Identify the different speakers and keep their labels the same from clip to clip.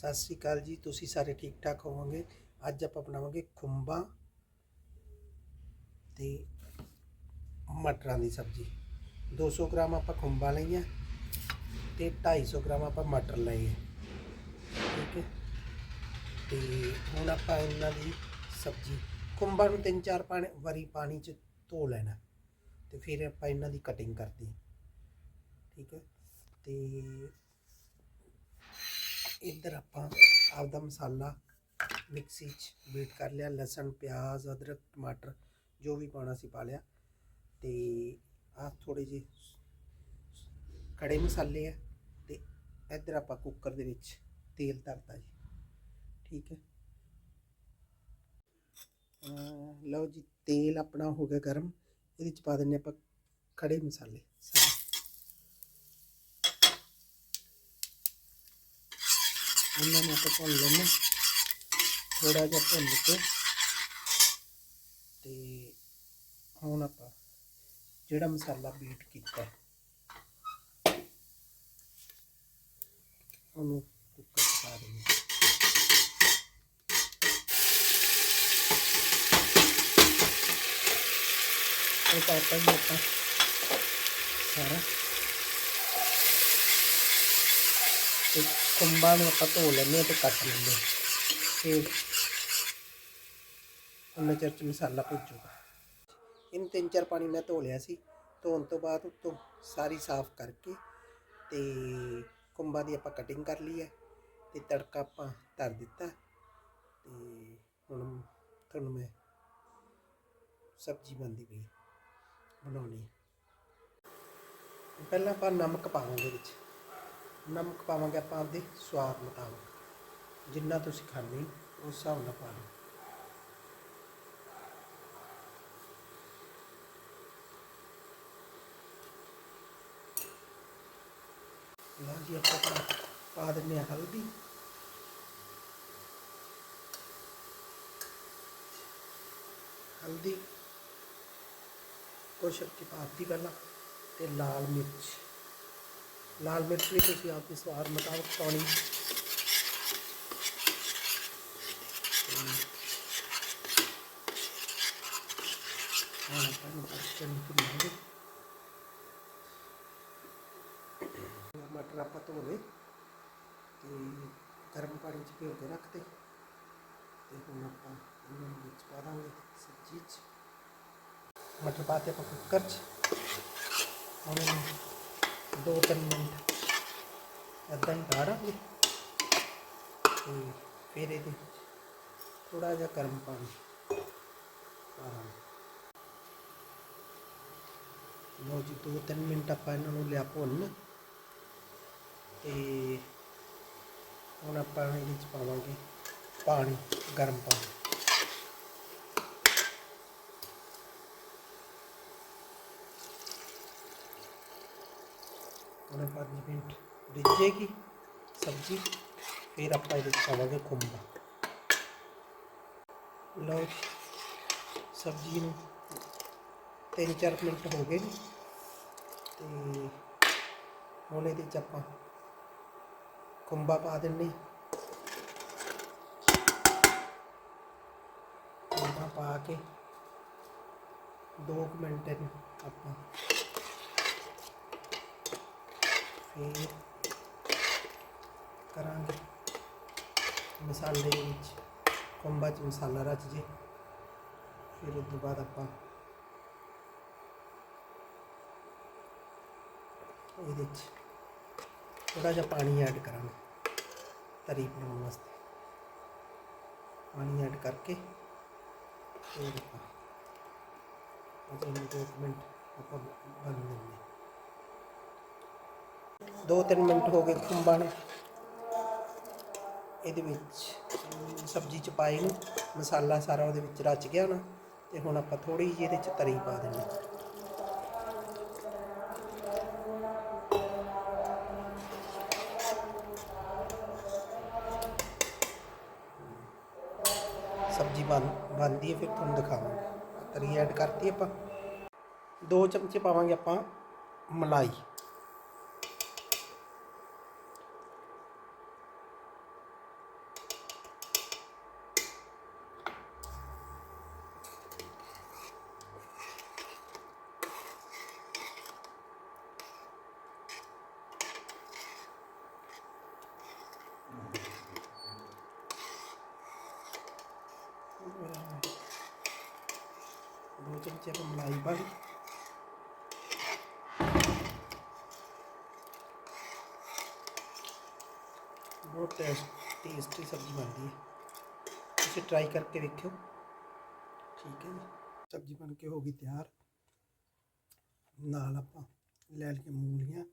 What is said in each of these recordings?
Speaker 1: ਸਤਿ ਸ੍ਰੀ ਅਕਾਲ ਜੀ, ਤੁਸੀਂ ਸਾਰੇ ਠੀਕ ਠਾਕ ਹੋਵੋਗੇ? ਅੱਜ ਆਪਾਂ ਬਣਾਵਾਂਗੇ ਖੁੰਬਾਂ ਤੇ ਮਟਰਾਂ ਦੀ ਸਬਜ਼ੀ। 200 ਗ੍ਰਾਮ ਆਪਾਂ ਖੁੰਬਾਂ ਲਈਆਂ ਤੇ 250 ਗ੍ਰਾਮ ਆਪਾਂ ਮਟਰ ਲਏ ਠੀਕ ਹੈ? ਤੇ ਹੁਣ ਆਪਾਂ ਇਹਨਾਂ ਦੀ ਸਬਜ਼ੀ, ਖੁੰਬਾਂ ਨੂੰ ਤਿੰਨ ਚਾਰ ਪਾਣੀ, ਵਾਰੀ ਪਾਣੀ ਚ ਧੋ ਲੈਣਾ। ਤੇ ਫਿਰ ਆਪਾਂ ਇਹਨਾਂ ਦੀ ਕਟਿੰਗ ਕਰਦੀ ਠੀਕ ਹੈ? ਤੇ ਇੱਧਰ ਆਪਾਂ ਆਪਦਾ ਮਸਾਲਾ ਮਿਕਸੀ 'ਚ ਬੀਟ ਕਰ ਲਿਆ, ਲਸਣ, ਪਿਆਜ਼, ਅਦਰਕ, ਟਮਾਟਰ, ਜੋ ਵੀ ਪਾਉਣਾ ਸੀ ਪਾ ਲਿਆ। ਤੇ ਆਹ ਥੋੜੇ ਜਿਹੇ ਕੜੇ ਮਸਾਲੇ ਆ ਤੇ ਇੱਧਰ ਆਪਾਂ ਕੁੱਕਰ ਦੇ ਵਿੱਚ ਤੇਲ ਧਰਤਾ ਜੀ। ਠੀਕ ਹੈ। ਲਓ ਜੀ, ਤੇਲ ਆਪਣਾ ਹੋ ਗਿਆ ਗਰਮ। ਇਹਦੇ ਚ ਪਾ ਦਿੰਨੇ ਆਪਾਂ ਖੜੇ ਮਸਾਲੇ ਸਾਰੇ ਉਹਨਾਂ ਨੂੰ ਆਪਾਂ ਭੁੰਨ ਲੈਣਾ ਥੋੜਾ ਜਿਹਾ ਭੁੰਨ ਕੇ। ਤੇ ਹੁਣ ਆਪਾਂ ਜਿਹੜਾ ਮਸਾਲਾ ਬੀਟ ਕੀਤਾ ਉਹਨੂੰ ਕੁੱਕਰ 'ਚ ਪਾ ਦੇਣਾ ਇਹ ਪਾਤਾ ਹੀ ਆਪਾਂ ਸਾਰਾ। ਤੇ ਕੁੰਬਾਂ ਨੂੰ ਆਪਾਂ ਧੋ ਲੈਂਦੇ ਹਾਂ ਤੇ ਕੱਟ ਲੈਂਦੇ ਹਾਂ। ਫਿਰ ਉਹਨਾਂ ਚਿਰ ਚ ਮਸਾਲਾ ਭੁੱਜੂਗਾ ਇਹਨੂੰ ਤਿੰਨ ਚਾਰ ਪਾਣੀ ਮੈਂ ਧੋ ਲਿਆ ਸੀ। ਧੋਣ ਤੋਂ ਬਾਅਦ ਉੱਤੋਂ ਸਾਰੀ ਸਾਫ਼ ਕਰਕੇ ਤੇ ਕੁੰਬਾਂ ਦੀ ਆਪਾਂ ਕਟਿੰਗ ਕਰ ਲਈ ਹੈ ਤੇ ਤੜਕਾ ਆਪਾਂ ਧਰ ਦਿੱਤਾ। ਤੇ ਹੁਣ ਤੁਹਾਨੂੰ ਮੈਂ ਸਬਜ਼ੀ ਬਣਦੀ ਪਈ ਬਣਾਉਣੀ ਪਹਿਲਾਂ ਆਪਾਂ ਨਮਕ ਪਾਵਾਂਗੇ ਵਿੱਚ। ਨਮਕ ਪਾਵਾਂਗੇ ਆਪਾਂ ਆਪਦੇ ਸਵਾਦ ਮੁਤਾਬਕ ਜਿੰਨਾ ਤੁਸੀਂ ਖਾਂਦੇ ਹੋ, ਉਸ ਹਿਸਾਬ ਨਾਲ ਪਾ ਲਓ ਲਓ ਜੀ ਆਪਾਂ ਪਾ- ਪਾ ਦਿੰਦੇ ਹਾਂ ਹਲਦੀ ਹਲਦੀ ਕੁਛ ਕਿ ਪਾਤੀ ਪਹਿਲਾਂ ਤੇ ਲਾਲ ਮਿਰਚ लाल मिर्च भी तो आप इस बार મુતાબક पानी। मटर आप धो गर्म पानी च भिओ के रखते हूँ हम आप पा देंगे, सब्ज़ी मटर पाते कुकर 2-3 ਮਿੰਟ। ਇਦਾਂ ਹੀ ਕਾੜਾਂਗੇ ਤੇ ਫਿਰ ਇਹਦੇ ਥੋੜਾ ਜਿਹਾ ਗਰਮ ਪਾਣੀ ਪਾਵਾਂਗੇ। ਲੋ ਜੀ 2-3 ਮਿੰਟ ਆਪਾਂ ਇਹਨਾਂ ਨੂੰ ਲਿਆ ਭੁੰਨ। ਤੇ ਹੁਣ ਆਪਾਂ ਇਹਦੇ ਵਿੱਚ ਪਾਵਾਂਗੇ ਪਾਣੀ, ਗਰਮ ਪਾਣੀ। ਹੁਣ 5 ਮਿੰਟ ਰਿੱਝੇਗੀ ਸਬਜ਼ੀ, ਫਿਰ ਆਪਾਂ ਇਹਦੇ ਵਿੱਚ ਪਾਵਾਂਗੇ ਖੁੰਬਾ। ਲਓ ਸਬਜ਼ੀ ਨੂੰ ਤਿੰਨ ਚਾਰ ਮਿੰਟ ਹੋ ਗਏ ਨੇ ਤੇ ਹੁਣ ਇਹਦੇ ਵਿੱਚ ਆਪਾਂ ਖੁੰਬਾ ਪਾ ਦਿੰਨੇ ਖੁੰਬਾ ਪਾ ਕੇ 2 ਮਿੰਟ ਇਹਨੂੰ ਆਪਾਂ ਫਿਰ ਕਰਾਂਗੇ ਮਸਾਲੇ ਵਿੱਚ। ਖੁੰਬਾ ਚ ਮਸਾਲਾ ਰਚ ਜੇ। ਫਿਰ ਉਸ ਤੋਂ ਬਾਅਦ ਆਪਾਂ ਇਹਦੇ ਚ ਥੋੜਾ ਜਿਹਾ ਪਾਣੀ ਐਡ ਕਰਾਂਗੇ ਤਰੀ ਬਣਾਉਣ ਵਾਸਤੇ। ਪਾਣੀ ਐਡ ਕਰਕੇ ਫਿਰ ਆਪਾਂ ਅਜੇ ਦੋ ਕੁ ਮਿੰਟ ਆਪਾਂ ਬਣ ਦਿੰਦੇ ਦੋ ਤਿੰਨ ਮਿੰਟ ਹੋ ਗਏ ਖੁੰਬਾਂ ਨੂੰ ਇਹਦੇ ਵਿੱਚ ਸਬਜ਼ੀ ਚ ਪਾਏ ਨੂੰ, ਮਸਾਲਾ ਸਾਰਾ ਉਹਦੇ ਵਿੱਚ ਰਚ ਗਿਆ ਨਾ, ਤੇ ਹੁਣ ਆਪਾਂ ਥੋੜੀ ਜਿਹੀ ਇਹਦੇ ਚ ਤਰੀ ਪਾ ਦੇਣੀ ਸਬਜ਼ੀ ਬਣ, ਬਣਦੀ ਹੈ, ਫਿਰ ਤੁਹਾਨੂੰ ਦਿਖਾਵਾਂਗੇ। ਤਰੀ ਐਡ ਕਰਤੀ ਆਪਾਂ। ਦੋ ਚਮਚੇ ਪਾਵਾਂਗੇ ਆਪਾਂ ਮਲਾਈ। ਚਮਚੇ ਆਪਾਂ ਮਲਾਈ ਪਾ ਲਈ ਬਹੁਤ ਟੇਸਟ ਟੇਸਟੀ ਸਬਜ਼ੀ ਬਣਦੀ ਹੈ ਤੁਸੀਂ ਟਰਾਈ ਕਰਕੇ ਵੇਖਿਓ ਠੀਕ ਹੈ ਜੀ ਸਬਜ਼ੀ ਬਣ ਕੇ ਹੋ ਗਈ ਤਿਆਰ ਨਾਲ ਆਪਾਂ ਲੈ ਲਈਆਂ ਮੂਲੀਆਂ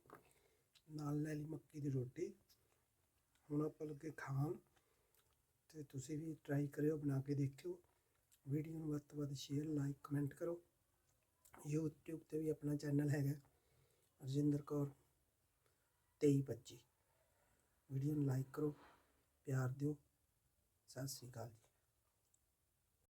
Speaker 1: ਨਾਲ ਲੈ ਲਈ ਮੱਕੀ ਦੀ ਰੋਟੀ ਹੁਣ ਆਪਾਂ ਲੱਗੇ ਖਾਣ ਤੇ ਤੁਸੀਂ ਵੀ ਟਰਾਈ ਕਰਿਓ ਬਣਾ ਕੇ ਦੇਖਿਓ ਵੀਡੀਓ ਨੂੰ ਵੱਧ ਤੋਂ ਵੱਧ ਸ਼ੇਅਰ ਲਾਈਕ ਕਮੈਂਟ ਕਰੋ। YouTube ਤੇ ਵੀ ਆਪਣਾ ਚੈਨਲ ਹੈਗਾ ਰਜਿੰਦਰ ਕੌਰ 2325 ਵੀਡੀਓ ਨੂੰ ਲਾਈਕ ਕਰੋ, ਪਿਆਰ ਦਿਓ। ਸਤਿ ਸ੍ਰੀ ਅਕਾਲ ਜੀ।